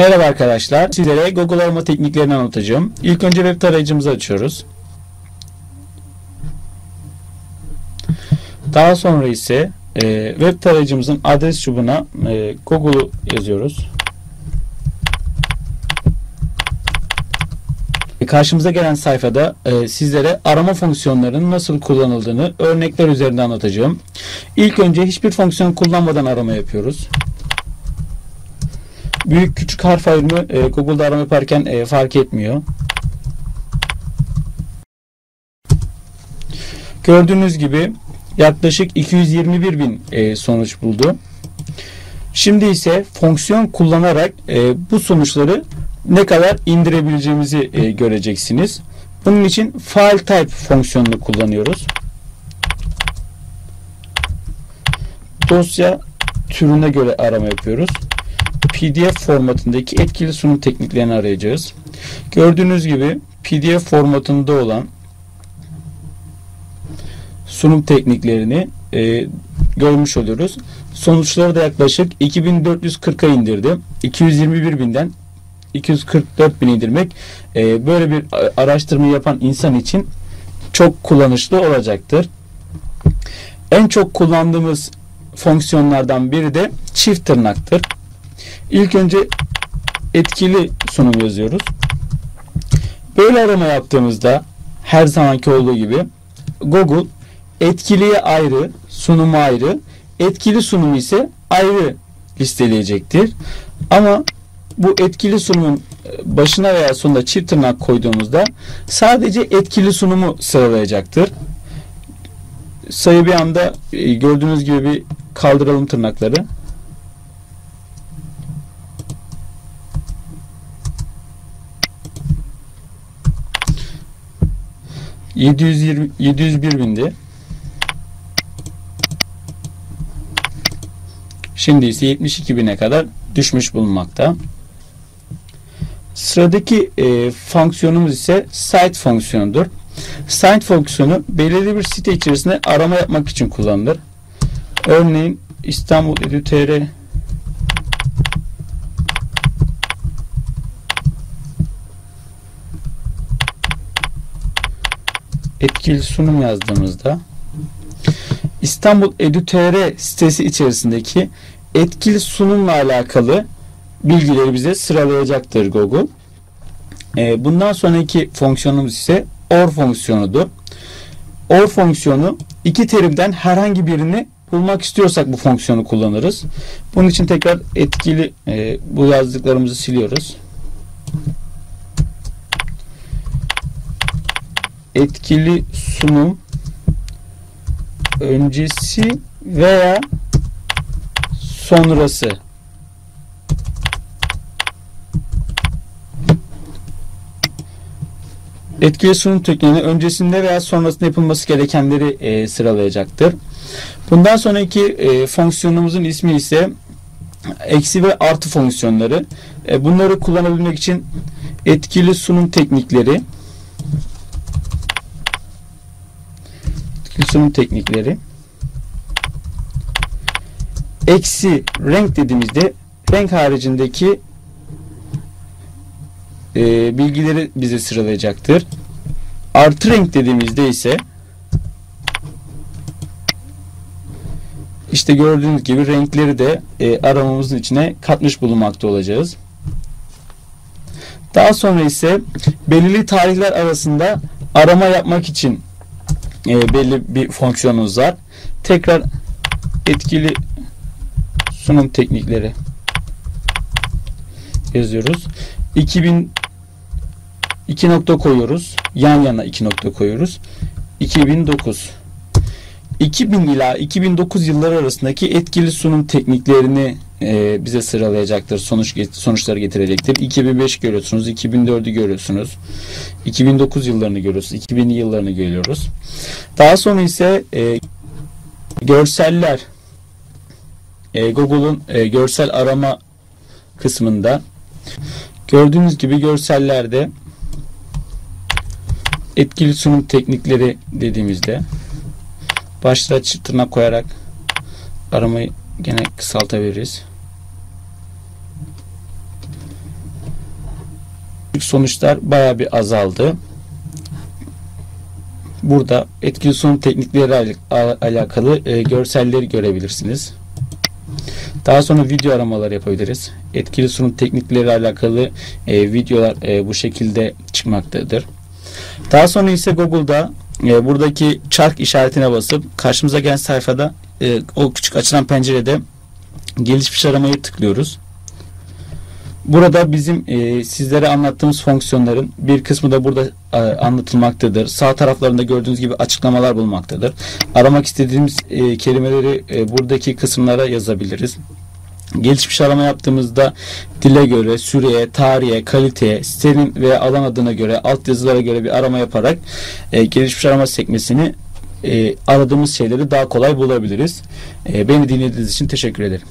Merhaba arkadaşlar. Sizlere Google arama tekniklerini anlatacağım. İlk önce web tarayıcımızı açıyoruz. Daha sonra ise e, web tarayıcımızın adres çubuğuna e, Google'u yazıyoruz. E, karşımıza gelen sayfada e, sizlere arama fonksiyonlarının nasıl kullanıldığını örnekler üzerinde anlatacağım. İlk önce hiçbir fonksiyon kullanmadan arama yapıyoruz. Büyük küçük harf ayrımı e, Google'da arama yaparken e, fark etmiyor. Gördüğünüz gibi yaklaşık 221 bin e, sonuç buldu. Şimdi ise fonksiyon kullanarak e, bu sonuçları ne kadar indirebileceğimizi e, göreceksiniz. Bunun için file type fonksiyonunu kullanıyoruz. Dosya türüne göre arama yapıyoruz. PDF formatındaki etkili sunum tekniklerini arayacağız. Gördüğünüz gibi PDF formatında olan sunum tekniklerini e, görmüş oluyoruz. Sonuçları da yaklaşık 2440'a indirdi. 221 binden 244 bin indirmek e, böyle bir araştırma yapan insan için çok kullanışlı olacaktır. En çok kullandığımız fonksiyonlardan biri de çift tırnaktır. İlk önce etkili sunum yazıyoruz. Böyle arama yaptığımızda her zamanki olduğu gibi Google etkiliye ayrı, sunumu ayrı, etkili sunumu ise ayrı listeleyecektir. Ama bu etkili sunumun başına veya sonunda çift tırnak koyduğumuzda sadece etkili sunumu sıralayacaktır. Sayı bir anda e, gördüğünüz gibi bir kaldıralım tırnakları. 720, 701 bindi. Şimdi ise 72 bine kadar düşmüş bulunmakta. Sıradaki e, fonksiyonumuz ise site fonksiyonudur. Site fonksiyonu belirli bir site içerisinde arama yapmak için kullanılır. Örneğin İstanbul Edu.tr etkili sunum yazdığımızda İstanbul Edu.tr sitesi içerisindeki etkili sunumla alakalı bilgileri bize sıralayacaktır Google. E, bundan sonraki fonksiyonumuz ise OR fonksiyonudur. OR fonksiyonu iki terimden herhangi birini bulmak istiyorsak bu fonksiyonu kullanırız. Bunun için tekrar etkili e, bu yazdıklarımızı siliyoruz. Etkili sunum öncesi veya sonrası etkili sunum tekniğini öncesinde veya sonrasında yapılması gerekenleri e, sıralayacaktır. Bundan sonraki e, fonksiyonumuzun ismi ise eksi ve artı fonksiyonları. E, bunları kullanabilmek için etkili sunum teknikleri sunum teknikleri. Eksi renk dediğimizde renk haricindeki e, bilgileri bize sıralayacaktır. Artı renk dediğimizde ise işte gördüğünüz gibi renkleri de e, aramamızın içine katmış bulunmakta olacağız. Daha sonra ise belirli tarihler arasında arama yapmak için e, belli bir fonksiyonunuz var. Tekrar etkili sunum teknikleri yazıyoruz. 2000 2 nokta koyuyoruz. Yan yana 2 nokta koyuyoruz. 2009 2000 ila 2009 yılları arasındaki etkili sunum tekniklerini e, bize sıralayacaktır. Sonuç sonuçları getirecektir. 2005 görüyorsunuz, 2004'ü görüyorsunuz. 2009 yıllarını görüyoruz, 2000 yıllarını görüyoruz. Daha sonra ise e, görseller e, Google'un e, görsel arama kısmında gördüğünüz gibi görsellerde etkili sunum teknikleri dediğimizde başlığa tırnak koyarak aramayı gene kısaltabiliriz. Sonuçlar bayağı bir azaldı. Burada etkili sunum teknikleri alakalı e, görselleri görebilirsiniz. Daha sonra video aramaları yapabiliriz. Etkili sunum teknikleri alakalı e, videolar e, bu şekilde çıkmaktadır. Daha sonra ise Google'da e, buradaki çark işaretine basıp karşımıza gelen sayfada e, o küçük açılan pencerede gelişmiş aramayı tıklıyoruz. Burada bizim e, sizlere anlattığımız fonksiyonların bir kısmı da burada e, anlatılmaktadır. Sağ taraflarında gördüğünüz gibi açıklamalar bulunmaktadır. Aramak istediğimiz e, kelimeleri e, buradaki kısımlara yazabiliriz. Gelişmiş arama yaptığımızda dile göre, süreye, tarihe, kaliteye, sitenin veya alan adına göre, altyazılara göre bir arama yaparak e, gelişmiş arama sekmesini e, aradığımız şeyleri daha kolay bulabiliriz. E, beni dinlediğiniz için teşekkür ederim.